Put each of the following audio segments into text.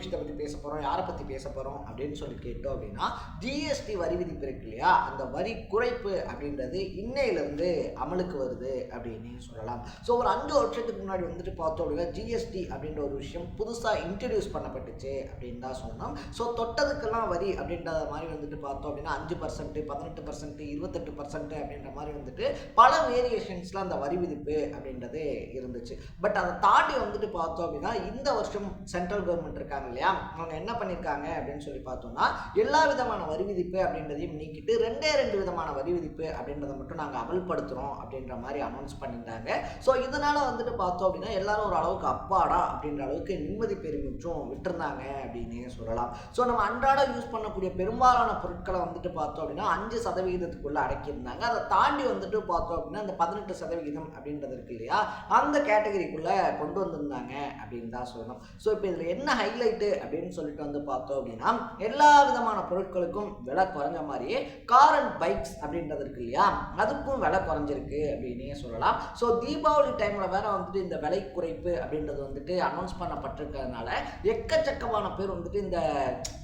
விஷயத்தை பற்றி பேச போகிறோம் யாரை பற்றி பேச போகிறோம் அப்படின்னு சொல்லி கேட்டோம் அப்படின்னா ஜிஎஸ்டி வரி விதிப்பு இருக்கு இல்லையா? அந்த வரி குறைப்பு அப்படின்றது இன்னையிலேருந்து அமலுக்கு வருது அப்படின்னு சொல்லலாம். ஸோ ஒரு அஞ்சு வருஷத்துக்கு முன்னாடி வந்துட்டு பார்த்தோம் அப்படின்னா ஜிஎஸ்டி அப்படின்ற ஒரு விஷயம் புதுசாக இன்ட்ரடியூஸ் பண்ணப்பட்டுச்சு அப்படின்னு தான் சொன்னோம் ஸோ தொட்டதுக்கெல்லாம் வரி அப்படின்ற மாதிரி வந்துட்டு பார்த்தோம் அப்படின்னா அஞ்சு பர்சன்ட் பதினெட்டு பர்சன்ட் இருபத்தெட்டு பர்சன்ட் அப்படின்ற மாதிரி வந்துட்டு பல வேரியேஷன்ஸில் அந்த வரி விதிப்பு அப்படின்றது இருந்துச்சு. பட் அதை தாண்டி வந்துட்டு பார்த்தோம் அப்படின்னா இந்த வருஷம் சென்ட்ரல் கவர்மெண்ட் இருக்காங்க இல்லையா அவங்க என்ன பண்ணியிருக்காங்க அப்படின்னு சொல்லி பார்த்தோம்னா எல்லா விதமான வரி விதிப்பு அப்படின்றதையும் நீக்கிட்டு ரெண்டே ரெண்டு விதமான வரி விதிப்பு அப்படின்றத மட்டும் நாங்கள் அமல்படுத்துகிறோம் அப்படின்ற மாதிரி அனௌன்ஸ் பண்ணியிருந்தாங்க. ஸோ இதனால வந்துட்டு பார்த்தோம் அப்படின்னா எல்லாரும் ஒரு அளவுக்கு அப்பாடா அப்படின்ற அளவுக்கு நிம்மதி பெருமிச்சும் விட்டுருந்தாங்க அப்படின்னு சொல்லலாம். ஸோ நம்ம அன்றாட யூஸ் பண்ணக்கூடிய பெரும்பாலான பொருட்களை வந்துட்டு பார்த்தோம் அப்படின்னா அஞ்சு சதவீதத்துக்குள்ளே அடக்கியிருந்தாங்க. அதை தாண்டி வந்துட்டு பார்த்தோம் அப்படின்னா அந்த பதினெட்டு சதவிகிதம் அப்படின்றது இருக்கு இல்லையா? அந்த கேட்டகரிக்குள்ளே கொண்டு வந்திருந்தாங்க அப்படின்னு தான் சொல்லணும். ஸோ இப்போ இதில் என்ன ஹைலைட் ஹைலைட்டு அப்படின்னு சொல்லிட்டு வந்து பார்த்தோம் அப்படின்னா எல்லா விதமான பொருட்களுக்கும் விலை குறைஞ்ச மாதிரியே கார் அண்ட் பைக்ஸ் அப்படின்றது இருக்கு இல்லையா? அதுக்கும் விலை குறைஞ்சிருக்கு அப்படின்னே சொல்லலாம். ஸோ தீபாவளி டைமில் வேற வந்துட்டு இந்த விலை குறைப்பு அப்படின்றது வந்துட்டு அனௌன்ஸ் பண்ணப்பட்டிருக்கிறதுனால எக்கச்சக்கமான பேர் வந்துட்டு இந்த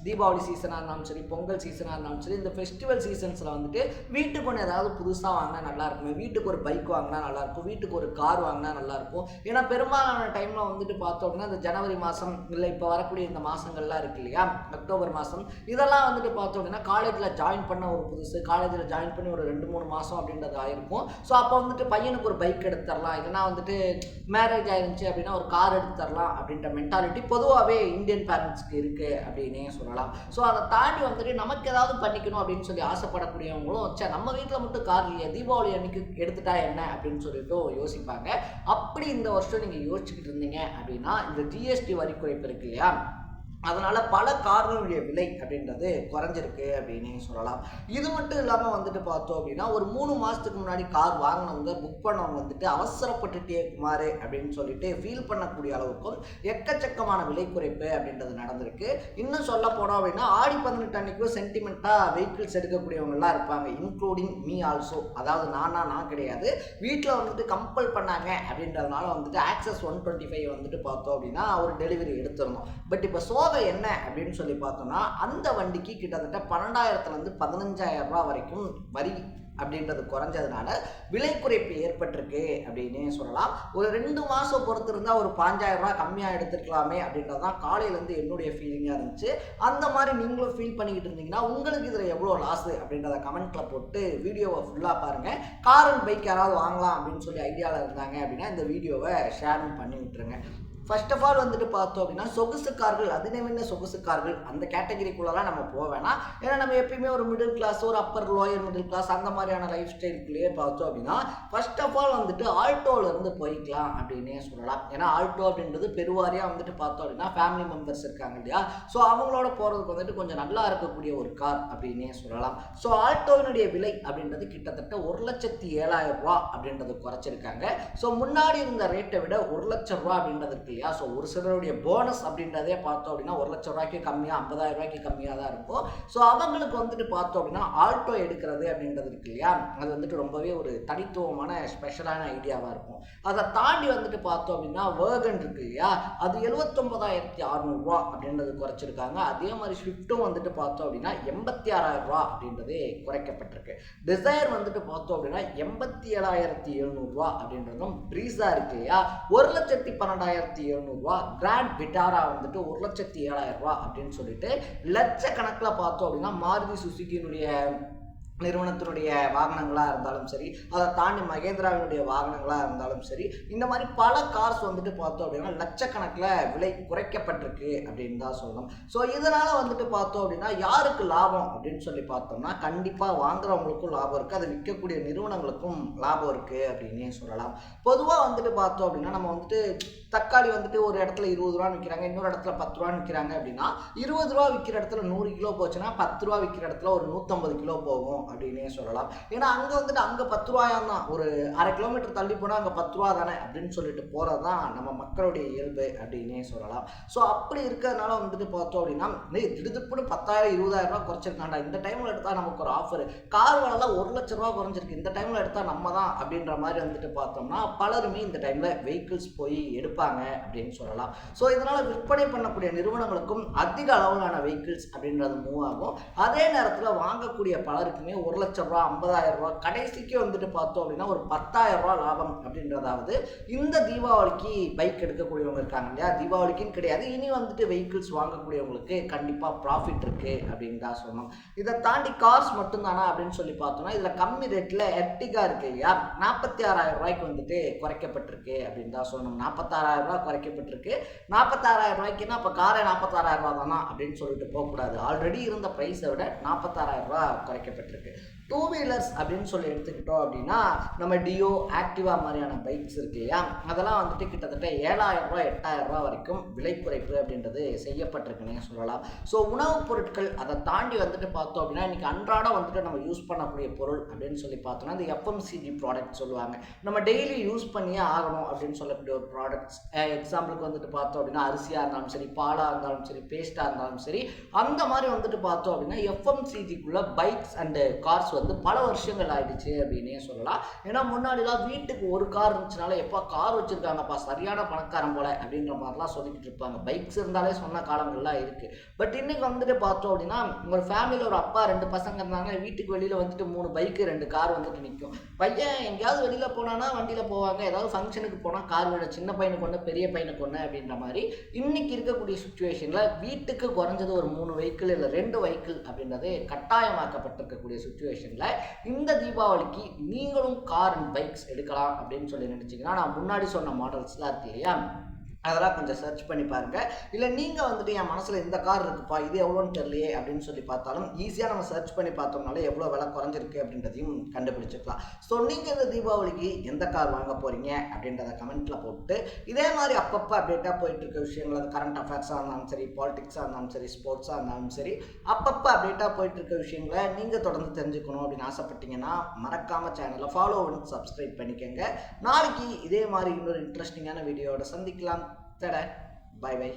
தீபாவளி சீசனாக இருந்தாலும் சரி பொங்கல் சீசனாக இருந்தாலும் சரி இந்த ஃபெஸ்டிவல் சீசன்ஸில் வந்துட்டு வீட்டுக்கு ஒன்று ஏதாவது புதுசாக வாங்கினா நல்லாயிருக்குமே வீட்டுக்கு ஒரு பைக் வாங்கினா நல்லா இருக்கும். வீட்டுக்கு ஒரு கார் வாங்கினா நல்லாயிருக்கும் ஏன்னா பெரும்பாலான டைமில் வந்துட்டு பார்த்தோம்னா இந்த ஜனவரி மாதம் இல்லை இப்போ வரக்கூடிய இந்த மாதங்கள்லாம் இருக்கு இல்லையா? அக்டோபர் மாதம் இதெல்லாம் வந்துட்டு பார்த்தோம் அப்படின்னா காலேஜில் ஜாயின் பண்ண ஒரு புதுசு காலேஜில் ஜாயின் பண்ணி ஒரு ரெண்டு மூணு மாதம் அப்படின்றது ஆயிருக்கும். ஸோ அப்போ வந்துட்டு பையனுக்கு ஒரு பைக் எடுத்து தரலாம். இல்லைன்னா வந்துட்டு மேரேஜ் ஆயிருந்துச்சு அப்படின்னா ஒரு கார் எடுத்து தரலாம் அப்படின்ற மென்டாலிட்டி பொதுவாகவே இந்தியன் பேரண்ட்ஸ்க்கு இருக்குது அப்படின்னே சொல்லலாம். ஸோ அதை தாண்டி வந்துட்டு நமக்கு ஏதாவது பண்ணிக்கணும் அப்படின்னு சொல்லி ஆசைப்படக்கூடியவங்களும் சே நம்ம வீட்டில் மட்டும் கார் இல்லையா தீபாவளி அன்னைக்கு எடுத்துட்டா என்ன அப்படின்னு சொல்லிட்டு யோசிப்பாங்க. அப்படி இந்த வருஷம் நீங்கள் யோசிச்சுக்கிட்டு இருந்தீங்க அப்படின்னா இந்த ஜிஎஸ்டி வரி குறைப்பு இருக்கு இல்லையா? அதனால் பல கார்களுடைய விலை அப்படின்றது குறைஞ்சிருக்கு அப்படின்னு சொல்லலாம். இது மட்டும் இல்லாமல் வந்துட்டு பார்த்தோம் அப்படின்னா ஒரு மூணு மாதத்துக்கு முன்னாடி கார் வாங்கினவங்க புக் பண்ணவங்க வந்துட்டு அவசரப்பட்டுட்டே குமார் அப்படின்னு சொல்லிட்டு ஃபீல் பண்ணக்கூடிய அளவுக்கும் எக்கச்சக்கமான விலை குறைப்பு அப்படின்றது நடந்திருக்கு. இன்னும் சொல்ல போனோம் அப்படின்னா ஆடி பதினெட்டு அன்னைக்கும் சென்டிமெண்ட்டாக வெஹிக்கிள்ஸ் எடுக்கக்கூடியவங்கலாம் இருப்பாங்க இன்க்ளூடிங் மீ ஆல்சோ அதாவது நானா நான் கிடையாது. வீட்டில் வந்துட்டு கம்பல் பண்ணாங்க அப்படின்றதுனால வந்துட்டு ஆக்சஸ் ஒன் டுவெண்ட்டி ஃபைவ் வந்துட்டு பார்த்தோம் அப்படின்னா ஒரு டெலிவரி எடுத்துருந்தோம் பட் இப்போ சோக என்ன அப்படின்னு சொல்லி பார்த்தோம்னா அந்த வண்டிக்கு கிட்டத்தட்ட பன்னெண்டாயிரத்துலேருந்து பதினஞ்சாயிரம் ரூபா வரைக்கும் வரி அப்படின்றது குறைஞ்சதுனால விலை குறைப்பு ஏற்பட்டிருக்கு அப்படின்னே சொல்லலாம். ஒரு ரெண்டு மாதம் பொறுத்து இருந்தால் ஒரு பாஞ்சாயிரம் ரூபா கம்மியாக எடுத்துருக்கலாமே அப்படின்றது தான் காலையிலேருந்து என்னுடைய ஃபீலிங்காக இருந்துச்சு. அந்த மாதிரி நீங்களும் ஃபீல் பண்ணிக்கிட்டு இருந்தீங்கன்னா உங்களுக்கு இதில் எவ்வளோ லாஸு அப்படின்றத கமெண்ட்டில் போட்டு வீடியோவை ஃபுல்லாக பாருங்கள் கார் அண்ட் பைக் யாராவது வாங்கலாம் அப்படின்னு சொல்லி ஐடியாவில் இருந்தாங்க அப்படின்னா இந்த வீடியோவை ஷேரும் பண்ணி விட்டுருங்க ஃபர்ஸ்ட் ஆஃப் ஆல் வந்துட்டு பார்த்தோம் அப்படின்னா சொகுசு கார்கள் அதிநவீன சொகுசு கார்கள் அந்த கேட்டகரிக்குள்ளலாம் நம்ம போக வேணாம். ஏன்னா நம்ம எப்பயுமே ஒரு மிடில் கிளாஸ் ஒரு அப்பர் லோயர் மிடில் கிளாஸ் அந்த மாதிரியான லைஃப் ஸ்டைலுக்குள்ளேயே பார்த்தோம் அப்படின்னா ஃபர்ஸ்ட் ஆஃப் ஆல் வந்துட்டு ஆல்டோல போய்க்கலாம் அப்படின்னே சொல்லலாம். ஏன்னா ஆல்டோ அப்படின்றது பெருவாரியாக வந்துட்டு பார்த்தோம் அப்படின்னா ஃபேமிலி மெம்பர்ஸ் இருக்காங்க இல்லையா? ஸோ அவங்களோட போகிறதுக்கு வந்துட்டு கொஞ்சம் நல்லா இருக்கக்கூடிய ஒரு கார் அப்படின்னே சொல்லலாம். ஸோ ஆல்டோவினுடைய விலை அப்படின்றது கிட்டத்தட்ட ஒரு லட்சத்தி ஏழாயிரம் ரூபா அப்படின்றது குறைச்சிருக்காங்க. ஸோ முன்னாடி இருந்த ரேட்டை விட ஒரு லட்சம் ரூபா அப்படின்றதுக்கு இல்லையா? ஸோ ஒரு சிலருடைய போனஸ் அப்படின்றதே பார்த்தோம் அப்படின்னா ஒரு லட்சம் ரூபாய்க்கு கம்மியாக ஐம்பதாயிரம் ரூபாய்க்கு கம்மியாக தான் இருக்கும். ஸோ அவங்களுக்கு வந்துட்டு பார்த்தோம் அப்படின்னா ஆல்டோ எடுக்கிறது அப்படின்றது இருக்கு இல்லையா? அது வந்துட்டு ரொம்பவே ஒரு தனித்துவமான ஸ்பெஷலான ஐடியாவாக இருக்கும். அதை தாண்டி வந்துட்டு பார்த்தோம் அப்படின்னா வேர்கன் இருக்கு இல்லையா? அது எழுபத்தொம்பதாயிரத்தி அறநூறுவா அப்படின்றது குறைச்சிருக்காங்க. அதே மாதிரி ஸ்விஃப்ட்டும் வந்துட்டு பார்த்தோம் அப்படின்னா எண்பத்தி ஆறாயிரம் ரூபா அப்படின்றது குறைக்கப்பட்டிருக்கு. டிசைர் வந்துட்டு பார்த்தோம் அப்படின்னா எண்பத்தி ஏழாயிரத்தி எழுநூறுவா அப்படின்றதும் ப்ரீஸா இருக்கு இல்லையா? ஒரு லட்சத்தி பன்னெண்டாயிரத்தி எழுநூறுவா கிராண்ட் விட்டாரா வந்துட்டு ஒரு லட்சத்தி ஏழாயிரம் ரூபா அப்படின்னு சொல்லிட்டு லட்சக்கணக்கில் பார்த்தோம் அப்படின்னா மாருதி சுசுக்கியினுடைய நிறுவனத்தினுடைய வாகனங்களாக இருந்தாலும் சரி அதை தாண்டி மகேந்திராவினுடைய வாகனங்களாக இருந்தாலும் சரி இந்த மாதிரி பல கார்ஸ் வந்துட்டு பார்த்தோம் அப்படின்னா லட்சக்கணக்கில் விலை குறைக்கப்பட்டிருக்கு அப்படின்னு தான் சொல்லணும். ஸோ இதனால் வந்துட்டு பார்த்தோம் அப்படின்னா யாருக்கு லாபம் அப்படின்னு சொல்லி பார்த்தோம்னா கண்டிப்பாக வாங்குறவங்களுக்கும் லாபம் இருக்குது அதை விற்கக்கூடிய நிறுவனங்களுக்கும் லாபம் இருக்குது அப்படின்னே சொல்லலாம். பொதுவாக வந்துட்டு பார்த்தோம் அப்படின்னா நம்ம வந்துட்டு தக்காளி வந்துட்டு ஒரு இடத்துல இருபது ரூபா விற்கிறாங்க இன்னொரு இடத்துல பத்து ரூபா விற்கிறாங்க அப்படின்னா இருபது ரூபா விற்கிற இடத்துல நூறு கிலோ போச்சுன்னா பத்து ரூபா விற்கிற இடத்துல ஒரு நூற்றம்பது கிலோ போகும். அப்படின்னே சொல்லலாம். ஏன்னா அங்கே வந்துட்டு அங்கே பத்து ரூபாயாம் தான் ஒரு அரை கிலோமீட்டர் தள்ளி போனால் அங்கே பத்து ரூபா தானே அப்படின்னு சொல்லிட்டு போகிறது தான் நம்ம மக்களுடைய இயல்பு அப்படின்னே சொல்லலாம். ஸோ அப்படி இருக்கிறதுனால வந்துட்டு பார்த்தோம் அப்படின்னா டேய் திடுதிப்புன்னு பத்தாயிரம் இருபதாயிரம் ரூபா குறைச்சிருக்காண்டா இந்த டைமில் எடுத்தால் நமக்கு ஒரு ஆஃபர் கார் விலைலாம் ஒரு லட்ச ரூபா குறைஞ்சிருக்கு. இந்த டைமில் எடுத்தால் நம்ம தான் அப்படின்ற மாதிரி வந்துட்டு பார்த்தோம்னா பலருமே இந்த டைமில் வெஹிக்கிள்ஸ் போய் எடுப்பாங்க அப்படின்னு சொல்லலாம். ஸோ இதனால் விற்பனை பண்ணக்கூடிய நிறுவனங்களுக்கும் அதிக அளவிலான வெஹிக்கிள்ஸ் அப்படின்றது மூவ் ஆகும். அதே நேரத்தில் வாங்கக்கூடிய பலருக்குமே ஒரு லட்ச ரூபா ஐம்பதாயிரம் ரூபா கடைசிக்கு வந்துட்டு பார்த்தோம் அப்படின்னா ஒரு பத்தாயிரம் ரூபா லாபம் அப்படின்றதாவது இந்த தீபாவளிக்கு பைக் எடுக்கக்கூடியவங்க இருக்காங்க இல்லையா? தீபாவளிக்குன்னு கிடையாது. இனி வந்துட்டு வெஹிக்கிள்ஸ் வாங்கக்கூடியவங்களுக்கு கண்டிப்பாக ப்ராஃபிட் இருக்குது அப்படின்னு தான் சொல்லணும். இதை தாண்டி கார்ஸ் மட்டும்தானா அப்படின்னு சொல்லி பார்த்தோம்னா இதில் கம்மி ரேட்டில் எர்டிகா இருக்கு இல்லையா? நாற்பத்தி ஆறாயிரம் ரூபாய்க்கு வந்துட்டு குறைக்கப்பட்டிருக்கு அப்படின்னு தான் சொல்லணும். நாற்பத்தாறாயிரம் ரூபாய் குறைக்கப்பட்டிருக்கு. நாற்பத்தாறாயிரம் ரூபாய்க்குன்னா இப்போ காரை நாற்பத்தாறாயிரம் ரூபா தானா அப்படின்னு சொல்லிட்டு போகக்கூடாது. ஆல்ரெடி இருந்த ப்ரைஸை விட நாற்பத்தாறாயிரம் ரூபா குறைக்கப்பட்டிருக்கு. Okay. டூ வீலர்ஸ் அப்படின்னு சொல்லி எடுத்துக்கிட்டோம் அப்படின்னா நம்ம டியோ ஆக்டிவா மாதிரியான பைக்ஸ் இருக்கு இல்லையா? அதெல்லாம் வந்துட்டு கிட்டத்தட்ட ஏழாயிரம் ரூபாய் எட்டாயிரம் ரூபாய் வரைக்கும் விலை குறைப்பு அப்படின்றது செய்யப்பட்டிருக்குன்னே சொல்லலாம். ஸோ உணவுப் பொருட்கள் அதை தாண்டி வந்துட்டு பார்த்தோம் அப்படின்னா இன்னைக்கு அன்றாடம் வந்துட்டு நம்ம யூஸ் பண்ணக்கூடிய பொருள் அப்படின்னு சொல்லி பார்த்தோம்னா இந்த எஃப்எம்சிஜி ப்ராடக்ட் சொல்லுவாங்க. நம்ம டெய்லி யூஸ் பண்ணியே ஆகணும் அப்படின்னு சொல்லக்கூடிய ஒரு ப்ராடக்ட்ஸ் எக்ஸாம்பிளுக்கு வந்துட்டு பார்த்தோம் அப்படின்னா அரிசியாக இருந்தாலும் சரி பாலாக இருந்தாலும் சரி பேஸ்ட்டாக இருந்தாலும் சரி அந்த மாதிரி வந்துட்டு பார்த்தோம் அப்படின்னா எஃப்எம்சிஜிக்குள்ள பைக்ஸ் அண்டு கார்ஸ் வந்து பல வருஷங்கள் ஆயிடுச்சு அப்படின்னே சொல்லலாம். ஏன்னா முன்னாடிலாம் வீட்டுக்கு ஒரு கார் இருந்துச்சுனால எப்போ கார் வச்சுருக்காங்கப்பா சரியான பணக்காரன் போல அப்படின்ற மாதிரிலாம் சொல்லிக்கிட்டு இருப்பாங்க. பைக்ஸ் இருந்தாலே சொன்ன காலங்கள்லாம் இருக்குது பட் இன்னைக்கு வந்துட்டு பார்த்தோம் அப்படின்னா ஒரு ஃபேமிலியில் ஒரு அப்பா ரெண்டு பசங்க இருந்தாங்க. வீட்டுக்கு வெளியில் வந்துட்டு மூணு பைக்கு ரெண்டு கார் வந்துட்டு நிற்கும் பையன் எங்கேயாவது வெளியில் போனானா வண்டியில் போவாங்க. ஏதாவது ஃபங்க்ஷனுக்கு போனால் கார் விட சின்ன பையனுக்கு ஒன்று பெரிய பையனுக்கு ஒன்று அப்படின்ற மாதிரி இன்னைக்கு இருக்கக்கூடிய சுச்சுவேஷனில் வீட்டுக்கு குறைஞ்சது ஒரு மூணு வெஹிக்கிள் இல்லை ரெண்டு வெஹிக்கிள் அப்படின்றது கட்டாயமாக்கப்பட்டிருக்கக்கூடிய சுச்சுவேஷன் சுச்சுவேஷனில் இந்த தீபாவளிக்கு நீங்களும் கார் அண்ட் பைக்ஸ் எடுக்கலாம் அப்படின்னு சொல்லி நினச்சிங்கன்னா நான் முன்னாடி சொன்ன மாடல்ஸ்லாம் இருக்கு இல்லையா? அதெல்லாம் கொஞ்சம் சர்ச் பண்ணி பாருங்க. இல்லை நீங்கள் வந்துட்டு என் மனசில் இந்த கார் இருக்குப்பா இது எவ்வளோன்னு தெரியலையே அப்படின்னு சொல்லி பார்த்தாலும் ஈஸியாக நம்ம சர்ச் பண்ணி பார்த்தோம்னால எவ்வளோ விலை குறைஞ்சிருக்கு அப்படின்றதையும் கண்டுபிடிச்சிக்கலாம். ஸோ நீங்கள் இந்த தீபாவளிக்கு எந்த கார் வாங்க போகிறீங்க அப்படின்றத கமெண்ட்டில் போட்டு இதே மாதிரி அப்பப்போ அப்டேட்டாக போயிட்டு இருக்க விஷயங்கள் அது கரண்ட் அஃபேர்ஸாக இருந்தாலும் சரி பாலிடிக்ஸாக இருந்தாலும் சரி ஸ்போர்ட்ஸாக இருந்தாலும் சரி அப்பப்போ அப்டேட்டாக போயிட்டு இருக்க விஷயங்களை நீங்கள் தொடர்ந்து தெரிஞ்சுக்கணும் அப்படின்னு ஆசைப்பட்டீங்கன்னா மறக்காமல் சேனலை ஃபாலோ பண்ணி சப்ஸ்கிரைப் பண்ணிக்கோங்க. நாளைக்கு இதே மாதிரி இன்னொரு இன்ட்ரெஸ்டிங்கான வீடியோவோட சந்திக்கலாம். தட பாய் பாய்